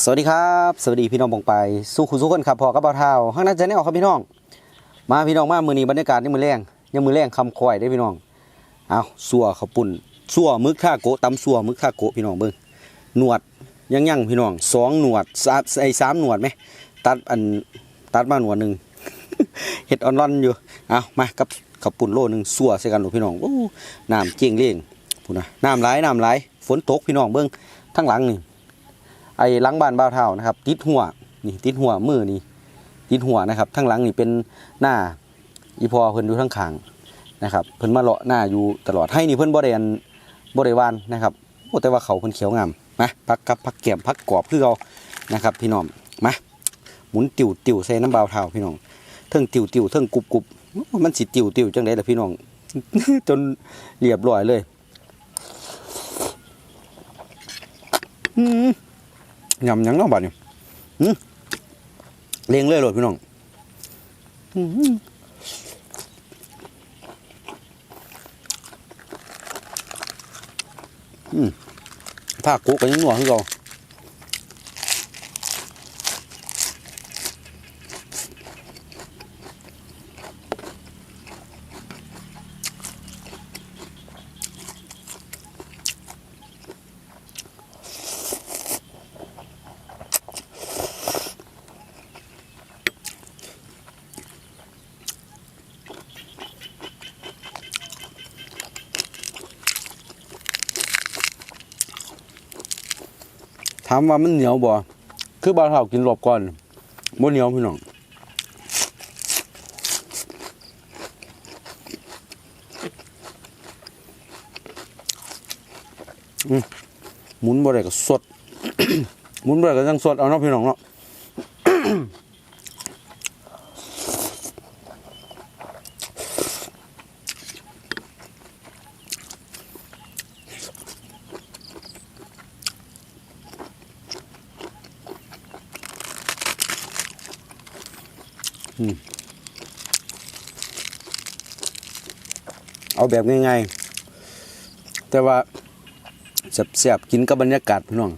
สวัสดีครับสวัสดีพี่น้องบงไปสู้คุณสู้คนครับพอกับเบาเท้าข้างหน้าจะแนวครับพี่น้อง มาพี่น้องมามือนี้บรรยากาศนี่มือแรงยังมือแรงคำคอยได้พี่น้องเอาสัวขปุ่นสัวมึกข้าโกะตำสัวมึกข้าโกพี่น้องเบิ้งหนวดยังยังพี่น้องสองหนวดสามไอ้สามหนวดไหมตัดอันตัดมาหนวดหนึ่งเห็ดออนรอนอยู่เอามากับขปุ่นโลหนึ่งสัวใส่กันหนูพี่น้องโอ้น้ำเจียงเลี้ยงพูดนะน้ำไหลน้ำไหลฝนตกพี่น้องเบิ้งทั้งหลังนี่ ไอ้หลังบ้านบ่าวเท่านะครับ ติดหัวนี่ติดหัวมือนี่ติดหัวนะครับทั้งหลังนี่เป็นหน้าอีพอเพิ่นอยู่ทั้งขางนะครับเพิ่นมาเลาะหน้าอยู่ตลอดให้นี่เพิ่นบ่ได้อันบ่ได้วานนะครับโอ้แต่ว่าเขาเพิ่นเขียวงามมาพักกับพักแก้มพักกรอบคือเอานะครับ พี่น้องมาหมุนติ่วติ่วใส่น้ำบ่าวเท่าพี่น้องเทิงติ่วติ่วเทิงกรุบกรุบมันสิติ่วติ่วจังไดล่ะพี่น้อง จนเรียบร้อยเลย อืม ยำยังเน้องบัดนี่หืมเลี้ยงเลยโหลดพี่น้องถ้ากุกันยังหนัวคือเรา ถามว่ามันเหนียวบ่คือบาวเท่ากินรอบก่อนบ่เหนียวพี่น้องมหมุนบ่ได้ก็สด หมุนบ่ได้ก็ยังสดเอาเนาะพี่น้องเนาะ เอาแบบง่ายๆ แต่ว่าเสียบๆกินกับบรรยากาศพี่น้อง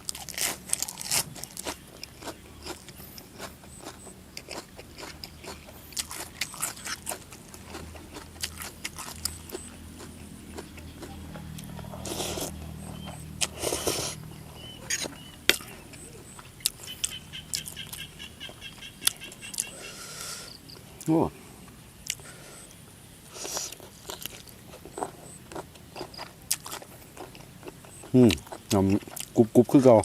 โอ้ อืมน้ำกรุบกรุบคือเก่า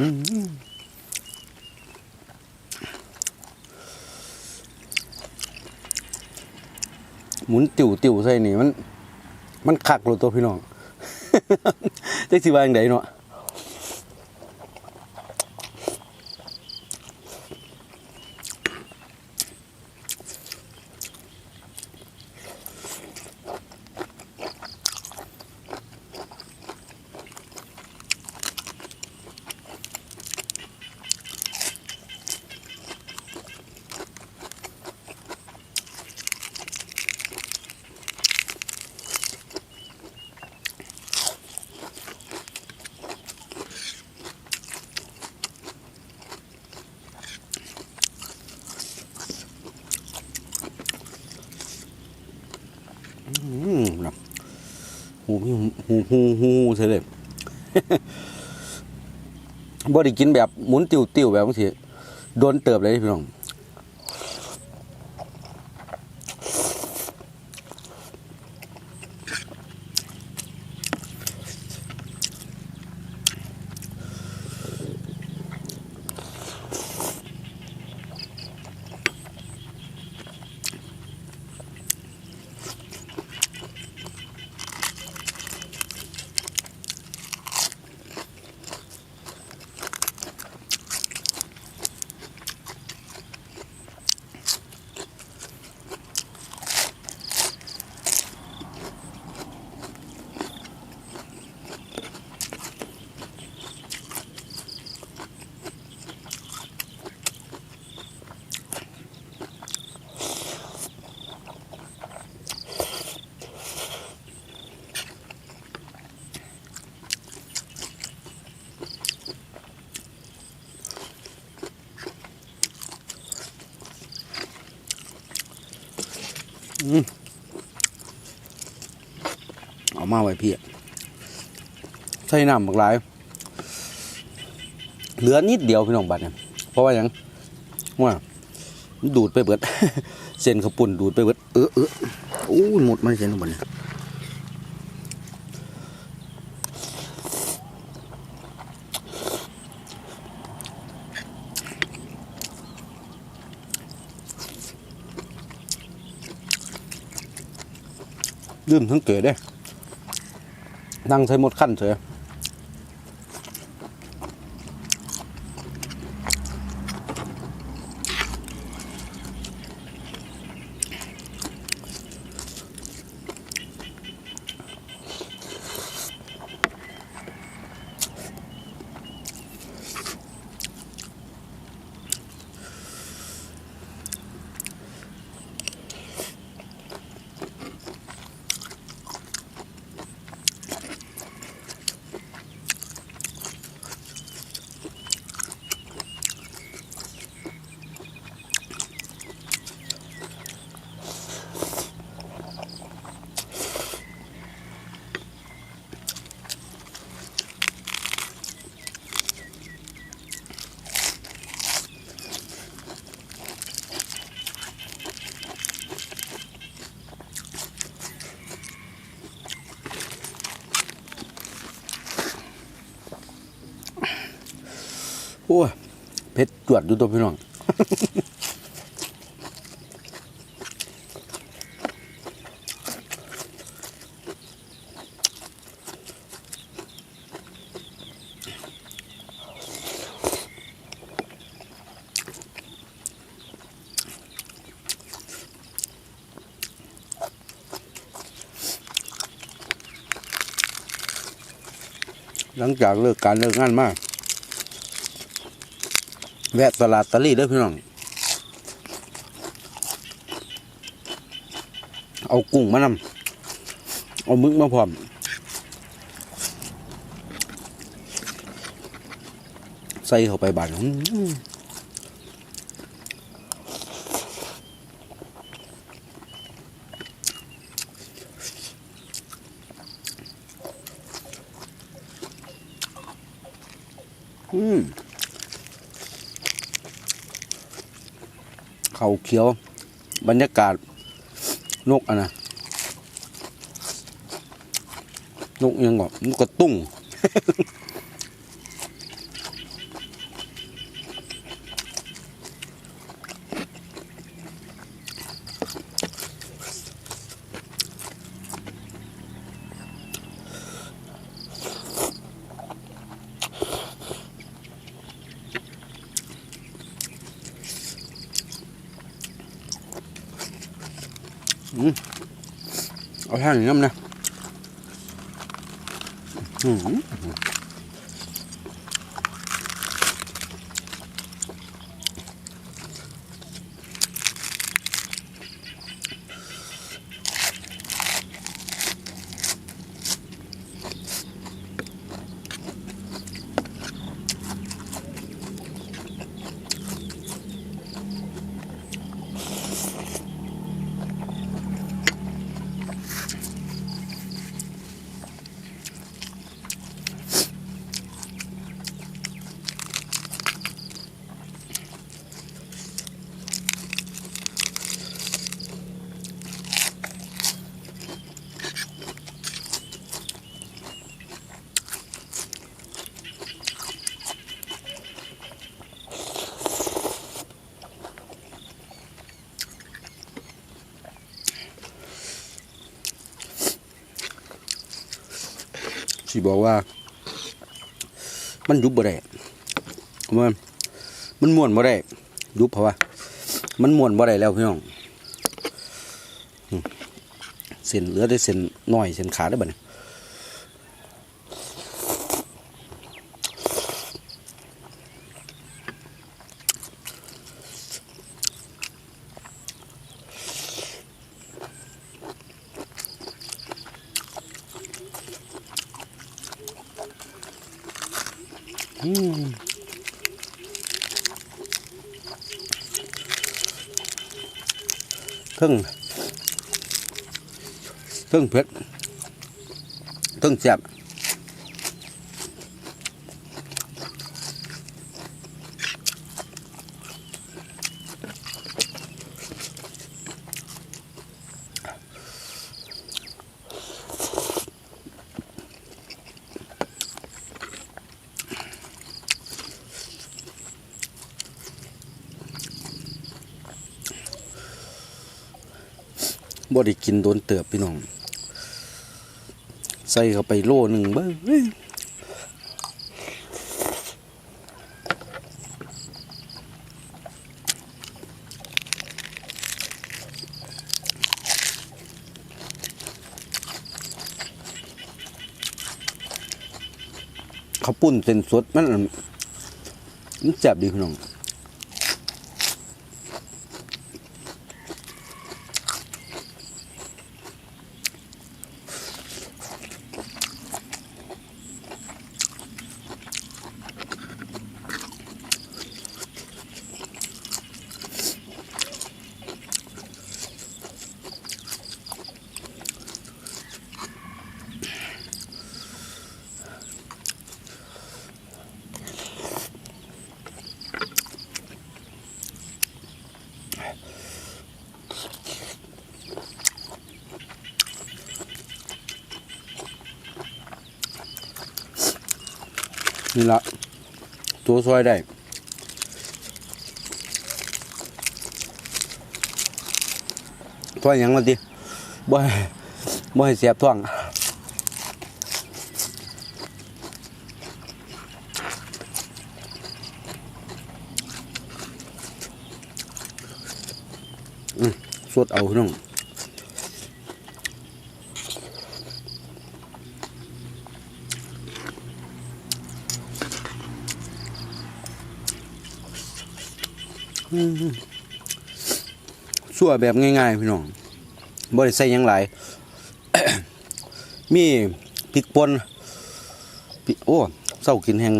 หมุนติ่วติ่วใส่นี่มัน มันคักหลดตัวพี่น้อง ได้สิว่าอย่างไดเนาะ อืมนะ หูหูหูหูเลยบ่ได้กินแบบหมุนติวติวแบบบางทีโดนเติบเลยพี่น้อง เอามาไว้พี่ใส่น้ำบักหลาย เหลือนิดเดียวพี่น้องบัดเนี่ยเพราะว่าอยังว่าดูดไปเบิด เส้นข้าวปุ่นดูดไปเบิด เออเออโอ้หมดมันเส้นขปุ่นเนี่ย ดื่มทั้งเกลือเด้นั่งใช้หมดขั้นเฉยโอ้ยเผ็ดจวดดูตัวพี่น้องหลังจากเลิกการเลิกงานมาก แวะตลาดตะลี่เด้อพี่น้อง เอากุ้งมานำเอามึกมาพร้อมใส่เข้าไปบาดอื้อหืออืม เขาเขียว บรรยากาศนกอะนะนกยังบอกนกกระตุ้ง ทาอย่างนี้นะอื้อ ที่บอกว่า มันยุบบ่ได้มันมันม่วนบ่ได้ยุบเพราะว่า มันม่วนบ่ได้แล้วพี่น้องเส้นเหลือได้เส้นน้อยเส้นขาดได้บ่เนี้อื lắm thương. Thương thuyết thương chạm. บ่ได้กินโดนเติบพี่น้อง ใส่เข้าไปโลหนึ่งเบ้งเข้าวปุ้นเส้นสดมันมันแซ่บดีพี่น้อง นี่ละตัวซอยได้ท้องหยังมาดิบ่ให้บ่ให้เสียบท้องอืมสดเอาน้อง สั่วแบบง่ายๆพี่น้องบ่ได้ใส่ยังหลาย มีพริกป่นโอ้เศร้ากินแห้ง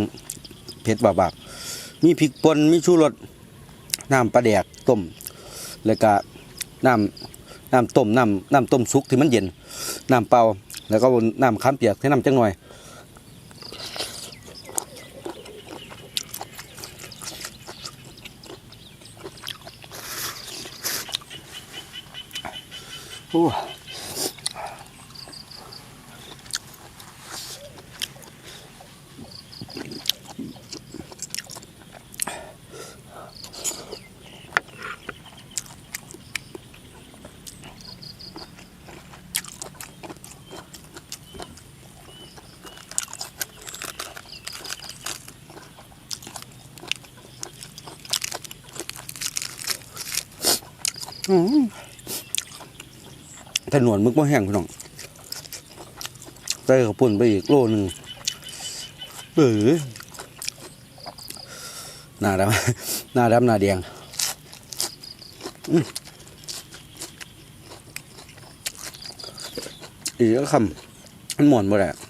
เผ็ดบาบๆมีพริกป่นมีชูรสน้ำปลาแดกต้ม แล้วก็น้ำน้ำต้มน้ำน้ำต้มซุกที่มันเย็นน้ำเปล่าแล้วก็น้ำข้ามเปียกให้น้ำจังหน่อย โอ้อืม ถนนมึกบ่แห้งพี่น้องใส่ข้าวปุ้นไปอีกโลหนึ่งเออหน้าดำหน้าดำหน้าแดงอีกคำมันหมอนบ่ได้เป้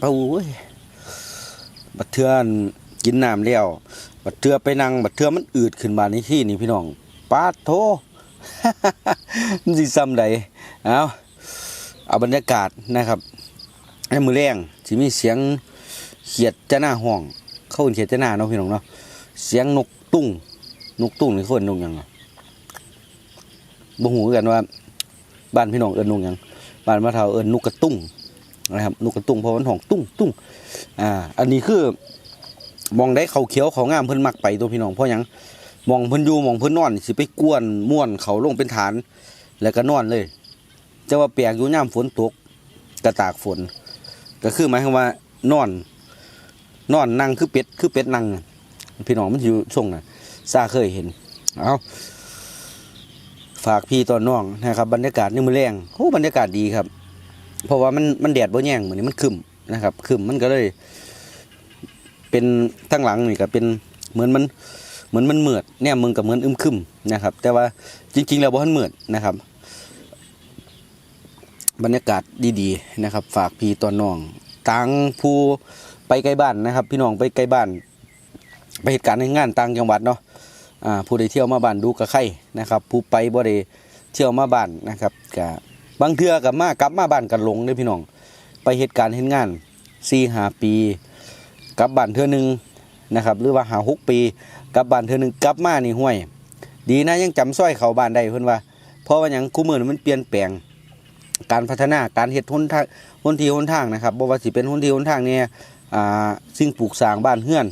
เว้ยบัดเทือนกินน้ำแล้วบัดเทือไปนั่งบัดเทือมันอืดขึ้นมาในที่นี่พี่น้องปาดโทมันสิซ้ำใดเอาเอาบรรยากาศนะครับให้มือแรงสิมีเสียงเขียดจะหน้าห้อง เข้าเขียดจะหน้าเนาะพี่น้องเนาะเสียงนกตุ้งนกตุ้งนี่เขาเอิ้นนกยังบ่ฮู้คือกันว่า บ้านพี่น้องเอิ้นนกยังบ้านมะเทาเอิ้นนกกระตุ้ง นะครับนกกระตุ้งเพราะมันห้องตุ้งตุ้งอ่าอันนี้คือมองได้เขาเขียวเขางามเพิ่นมักไปตัวพี่น้องเพราะยังมองเพิ่นอยู่มองเพิ่นนอนสิไปกวนม่วนเขาลงเป็นฐาน แล้วก็นอนเลยจะว่าแปลกอยู่ยามฝนตกกระตากฝน ก็คือหมายความว่านอน นอนนั่งคือเป็ดคือเป็ดนั่งพี่น้องมันอยู่ช่วงน่ะซาเคยเห็นเอาฝากพี่ตอนน้องนะครับ บรรยากาศนี่มือแรงโอ้บรรยากาศดีครับ เพราะว่ามันมันแดดบ่แย่งเหมือนนี้มันคึมนะครับคึมมันก็เลย เป็นทั้งหลังนี่ก็เป็นเหมือนมันเหมือนมันเหมือดเนี่ยมึงกับเหมือนอึมคึมนะครับ แต่ว่าจริง ๆ แล้วบ่ทันเหมือดนะครับ บรรยากาศดีๆนะครับ ฝากพี่ตอนน้องต่างผู้ไปไกลบ้านนะครับ พี่น้องไปไกลบ้าน ไปเหตุการณ์ในงานต่างจังหวัดเนาะอ่าผู้ใดเที่ยวมาบ้านดูกระไข่นะครับ ผู้ไปบ่ได้เที่ยวมาบ้านนะครับกะ บางเทือกับมากลับมาบ้านกันหลงเด้พี่น้อง ไปเหตุการณ์เห็นงานสี่หาปีกลับบ้านเทือหนึ่งนะครับ หรือว่าหาหกปีกลับบ้านเทือหนึ่งกลับมานี่ห้วย ดีนะยังจำสร้อยเขาบ้านได้เพิ่อนว่า เพราะว่าหยังคู่มือมันเปลี่ยนแปลง การพัฒนาการเฮ็ดหนทางหนทีหนทางนะครับบ่ว่าสิเป็นหนทีหนทางเนี่ยอ่าสิ่งปลูกสร้างบ้านเฮือน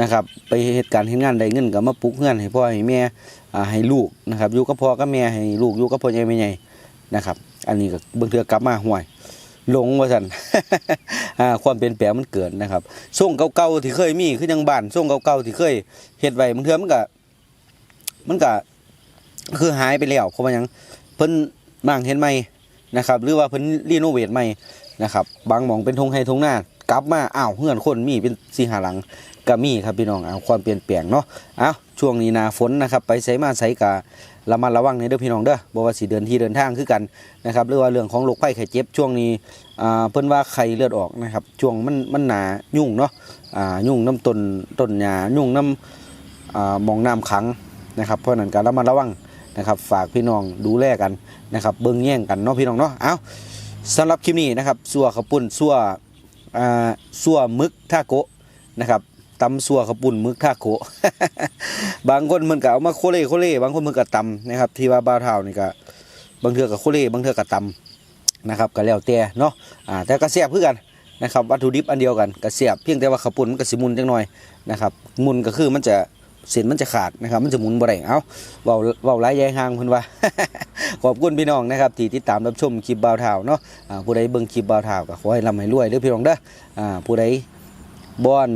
นะครับไปเหตุการณ์เฮ็ดงานได้เงินก็มาปลูกเฮือนให้พ่อให้แม่อ่าให้ลูกนะครับอยู่กับพ่อกับแม่ให้ลูกอยู่กับพ่อใหญ่แม่ใหญ่ นะครับ อันนี้ก็เบิ่งเทือกลับมาห่วยหลงว่าซั่นความเปลี่ยนแปลงมันเกิดนะครับส่งเก่าๆที่เคยมีคือจังบ้านส่งเก่าๆที่เคยเฮ็ดไว้บางเทือมันก็มันก็คือหายไปแล้วเพราะว่ายังเพิ่นมางเห็นใหมนะครับ หรือว่าเพิ่นรีโนเวทใหม่นะครับ บางหมองเป็นทงไฮทงหน้ากลับมาอ้าวเฮือนคนมีเป็นสีหาหลังก็มีครับพี่น้องเอาความเปลี่ยนแปลงเนาะเอาช่วงนี้หนาฝนนะครับ ไปใส่มาใส่กะ ระมัดระวังในเด้อพี่น้องเด้อบ่ว่าสิเดินที่เดินทางคือกันนะครับหรือว่าเรื่องของโรคภัยไข้เจ็บช่วงนี้อ่าเพิ่นว่าไข้เลือดออกนะครับช่วงมันมันหนายุ่งเนาะอ่ายุ่งน้ำต้นต้นหญ้ายุ่งน้ำอ่ามองน้ำขังนะครับเพราะนั้นการระมัดระวังนะครับฝากพี่น้องดูแลกันนะครับเบิ่งแย่งกันเนาะพี่น้องเนาะเอาสำหรับคลิปนี้นะครับซัวข้าวปุ้นซัวอ่าซัวมึกท่าโกะนะครับ ตำซัวขปุ้นมึกทาโกบางคนมันก็เอามาโคเล่โคเล่บางคนมันก็ตำนะครับ ที่ว่าบ้าวเท่านี่ก็บางเทือก็โคเล่บางเทือก็ตำนะครับก็แล้วแต่เนาะอ่าแต่ก็แซ่บคือกันนะครับวัตถุดิบอันเดียวกันก็แซ่บเพียงแต่ว่าขปุ้นมันก็สิมุนจังหน่อยนะครับมุนก็คือมันจะเส้นมันจะขาดนะครับ มันจะหมุนบ่ได้เอ้าเว้าเว้าหลายแยงห่างเพิ่นว่า ขอบคุณพี่น้องนะครับที่ติดตามรับชมคลิปบ่าวเท่าเนาะอ่าผู้ใดเบิ่งคลิปบ่าวเท่าก็ขอให้ร่ำให้รวยเด้อพี่น้องเด้ออ่าผู้ใดบ่อน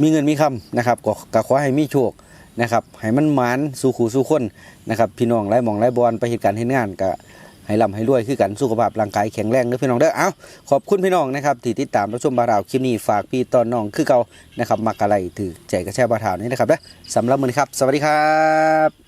มีเงินมีคำนะครับก็ก็ขอให้มีโชคนะครับให้มันหมานสู่ขู่สู่คนนะครับพี่น้องไร้หมองไร้บอลไปเหตุการณ์เหตุงานก็ให้ลำให้รวยคือกันสุขภาพร่างกายแข็งแรงเด้อพี่น้องเด้อเอ้าขอบคุณพี่น้องนะครับที่ติดตามรับชมบาราวคลิปนี้ฝากพี่ตอนน้องคือเก่านะครับมักอะไรถือใจกระแช่บาราวนี้นะครับเด้อสำหรับมือนี้ครับ สวัสดีครับ